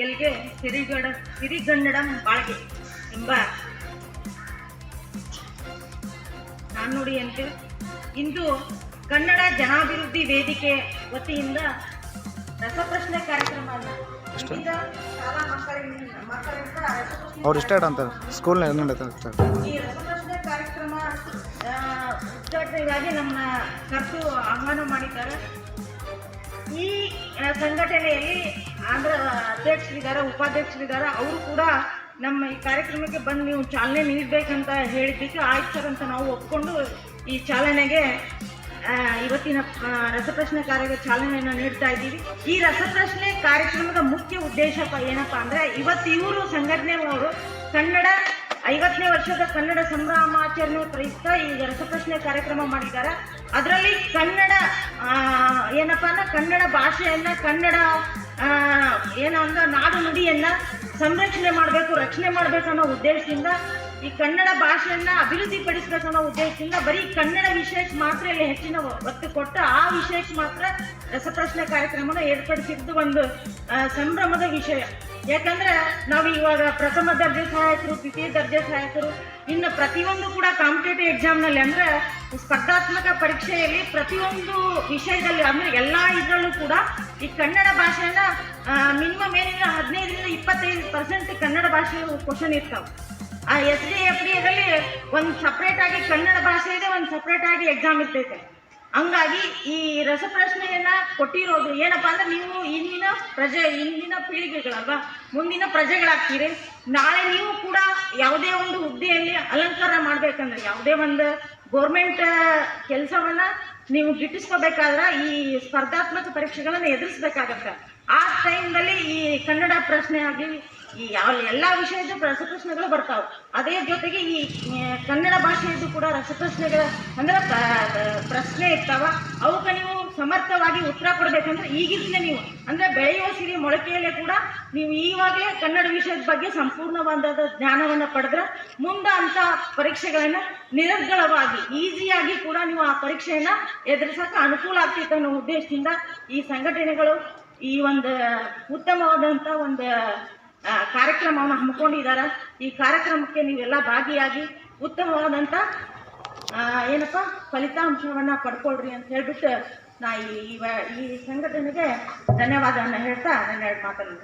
ಗೆಲ್ಗೆ ಸಿರಿಗಡ ಸಿರಿಗನ್ನಡ ಬಾಳ್ಗೆ ಎಂಬ ನಾಣ್ಣುಡಿಯಂತೆ ಇಂದು ಕನ್ನಡ ಜನಾಭಿವೃದ್ಧಿ ವೇದಿಕೆ ವತಿಯಿಂದ ರಸಪ್ರಶ್ನೆ ಕಾರ್ಯಕ್ರಮ ಅಲ್ಲ ಅಷ್ಟೇ. ವಿವಿಧ ಶಾಲಾ ಮಕ್ಕಳಿಂದ ಮಕ್ಕಳಿಂದ ರಸಪ್ರಶ್ನೆ ಅವ್ರು ಇಷ್ಟ ಅಂತ ಸ್ಕೂಲ್ ಈ ರಸಪ್ರಶ್ನೆ ಕಾರ್ಯಕ್ರಮ ಉದ್ಘಾಟನೆಗಾಗಿ ನಮ್ಮ ಕರೆದು ಆಹ್ವಾನ ಮಾಡಿದ್ದಾರೆ. ಈ ಸಂಘಟನೆಯಲ್ಲಿ ಆಂಧ್ರ ಅಧ್ಯಕ್ಷರಿದ್ದಾರೆ, ಉಪಾಧ್ಯಕ್ಷರಿದ್ದಾರೆ, ಅವರು ಕೂಡ ನಮ್ಮ ಈ ಕಾರ್ಯಕ್ರಮಕ್ಕೆ ಬಂದು ನೀವು ಚಾಲನೆ ನೀಡಬೇಕಂತ ಹೇಳಿದ್ದಕ್ಕೆ ಆಯ್ತು ಸರ್ ಅಂತ ನಾವು ಒಪ್ಕೊಂಡು ಈ ಚಾಲನೆಗೆ ಇವತ್ತಿನ ರಸಪ್ರಶ್ನೆ ಕಾರ್ಯಕ್ಕೆ ಚಾಲನೆಯನ್ನು ನೀಡ್ತಾ ಇದ್ದೀವಿ. ಈ ರಸಪ್ರಶ್ನೆ ಕಾರ್ಯಕ್ರಮದ ಮುಖ್ಯ ಉದ್ದೇಶ ಏನಪ್ಪ ಅಂದರೆ ಇವತ್ತು ಇವರು ಸಂಘಟನೆಯವರು ಕನ್ನಡ, ಐವತ್ತನೇ ವರ್ಷದ ಕನ್ನಡ ಸಂಭ್ರಮಾಚರಣೆ ಪ್ರಯುಕ್ತ ಈ ರಸಪ್ರಶ್ನೆ ಕಾರ್ಯಕ್ರಮ ಮಾಡಿದ್ದಾರೆ. ಅದರಲ್ಲಿ ಕನ್ನಡ ಏನಪ್ಪ ಅಂದ್ರೆ ಕನ್ನಡ ಭಾಷೆಯನ್ನು ಕನ್ನಡ ಏನು ಅಂದ್ರೆ ನಾಡು ನುಡಿಯನ್ನ ಸಂರಕ್ಷಣೆ ಮಾಡಬೇಕು, ರಕ್ಷಣೆ ಮಾಡಬೇಕು ಅನ್ನೋ ಉದ್ದೇಶದಿಂದ ಈ ಕನ್ನಡ ಭಾಷೆಯನ್ನ ಅಭಿವೃದ್ಧಿ ಪಡಿಸಬೇಕು ಅನ್ನೋ ಉದ್ದೇಶದಿಂದ ಬರೀ ಕನ್ನಡ ವಿಷಯಕ್ಕೆ ಮಾತ್ರ ಇಲ್ಲಿ ಹೆಚ್ಚಿನ ಒತ್ತು ಕೊಟ್ಟು ಆ ವಿಷಯಕ್ಕೆ ಮಾತ್ರ ರಸಪ್ರಶ್ನೆ ಕಾರ್ಯಕ್ರಮನ ಏರ್ಪಡಿಸಿದ್ದು ಒಂದು ಸಂಭ್ರಮದ ವಿಷಯ. ಯಾಕಂದ್ರೆ ನಾವು ಇವಾಗ ಪ್ರಥಮ ದರ್ಜೆ ಸಹಾಯಕರು, ದ್ವಿತೀಯ ದರ್ಜೆ ಸಹಾಯಕರು, ಇನ್ನು ಪ್ರತಿಯೊಂದು ಕೂಡ ಕಾಂಪಿಟೇಟಿವ್ ಎಕ್ಸಾಮ್ನಲ್ಲಿ ಅಂದ್ರೆ ಸ್ಪರ್ಧಾತ್ಮಕ ಪರೀಕ್ಷೆಯಲ್ಲಿ ಪ್ರತಿಯೊಂದು ವಿಷಯದಲ್ಲಿ ಅಂದ್ರೆ ಎಲ್ಲಾ ಇದರಲ್ಲೂ ಕೂಡ ಈ ಕನ್ನಡ ಭಾಷೆಯನ್ನ ಮಿನಿಮಮ್ ಏನಿಲ್ಲ ಹದಿನೈದರಿಂದ ಇಪ್ಪತ್ತೈದು ಪರ್ಸೆಂಟ್ ಕನ್ನಡ ಭಾಷೆ ಕ್ವಶನ್ ಇರ್ತಾವೆ. ಆ ಎಸ್ ಡಿ ಎಫ್ ಡಿ ಒಂದು ಸಪ್ರೇಟ್ ಆಗಿ ಕನ್ನಡ ಭಾಷೆ ಇದೆ ಒಂದು ಸಪ್ರೇಟ್ ಆಗಿ ಎಕ್ಸಾಮ್ ಇರ್ತೈತೆ. ಹಂಗಾಗಿ ಈ ರಸಪ್ರಶ್ನೆಯನ್ನ ಕೊಟ್ಟಿರೋದು ಏನಪ್ಪ ಅಂದ್ರೆ ನೀವು ಇಂದಿನ ಪ್ರಜೆ, ಇಂದಿನ ಪೀಳಿಗೆಗಳಲ್ವಾ? ಮುಂದಿನ ಪ್ರಜೆಗಳಾಗ್ತೀರಿ. ನಾಳೆ ನೀವು ಕೂಡ ಯಾವುದೇ ಒಂದು ಹುದ್ದೆಯಲ್ಲಿ ಅಲಂಕಾರ ಮಾಡ್ಬೇಕಂದ್ರೆ, ಯಾವುದೇ ಒಂದು ಗೋರ್ಮೆಂಟ್ ಕೆಲಸವನ್ನ ನೀವು ಗಿಟ್ಟಿಸ್ಕೋಬೇಕಾದ್ರೆ ಈ ಸ್ಪರ್ಧಾತ್ಮಕ ಪರೀಕ್ಷೆಗಳನ್ನ ಎದುರಿಸ್ಬೇಕಾಗತ್ತೆ. ಆ ಟೈಮ್ನಲ್ಲಿ ಈ ಕನ್ನಡ ಪ್ರಶ್ನೆ ಆಗಲಿ ಈ ಯಾವ ಎಲ್ಲ ವಿಷಯದ ರಸಪ್ರಶ್ನೆಗಳು ಬರ್ತಾವೆ. ಅದೇ ಜೊತೆಗೆ ಈ ಕನ್ನಡ ಭಾಷೆಯದ್ದು ಕೂಡ ರಸಪ್ರಶ್ನೆಗಳ, ಅಂದ್ರೆ ಪ್ರ- ಪ್ರಶ್ನೆ ಇರ್ತಾವ. ಅವಕ್ಕೆ ನೀವು ಸಮರ್ಥವಾಗಿ ಉತ್ತರ ಕೊಡಬೇಕಂದ್ರೆ ಈಗಿಂದ ನೀವು, ಅಂದ್ರೆ ಬೆಳೆಯುವ ಸಿರಿ ಮೊಳಕೆಯಲ್ಲೇ ಕೂಡ ನೀವು ಈವಾಗಲೇ ಕನ್ನಡ ವಿಷಯದ ಬಗ್ಗೆ ಸಂಪೂರ್ಣವಾದ ಜ್ಞಾನವನ್ನು ಪಡೆದ್ರೆ ಮುಂದೆ ಅಂತ ಪರೀಕ್ಷೆಗಳನ್ನ ನಿರರ್ಗಳವಾಗಿ, ಈಸಿಯಾಗಿ ಕೂಡ ನೀವು ಆ ಪರೀಕ್ಷೆಯನ್ನ ಎದುರಿಸಕ್ಕೆ ಅನುಕೂಲ ಆಗ್ತಿತ್ತು ಅನ್ನೋ ಉದ್ದೇಶದಿಂದ ಈ ಸಂಘಟನೆಗಳು ಈ ಒಂದು ಉತ್ತಮವಾದಂಥ ಒಂದು ಕಾರ್ಯಕ್ರಮವನ್ನು ಹಮ್ಮಿಕೊಂಡಿದ್ದಾರೆ? ಈ ಕಾರ್ಯಕ್ರಮಕ್ಕೆ ನೀವೆಲ್ಲ ಭಾಗಿಯಾಗಿ ಉತ್ತಮವಾದಂಥ ಏನಪ್ಪ, ಫಲಿತಾಂಶವನ್ನು ಪಡ್ಕೊಳ್ರಿ ಅಂತ ಹೇಳ್ಬಿಟ್ಟು ನಾ ಈ ಈ ಸಂಘಟನೆಗೆ ಧನ್ಯವಾದವನ್ನು ಹೇಳ್ತಾ ನನ್ನ ಎರಡು ಮಾತನ್ನು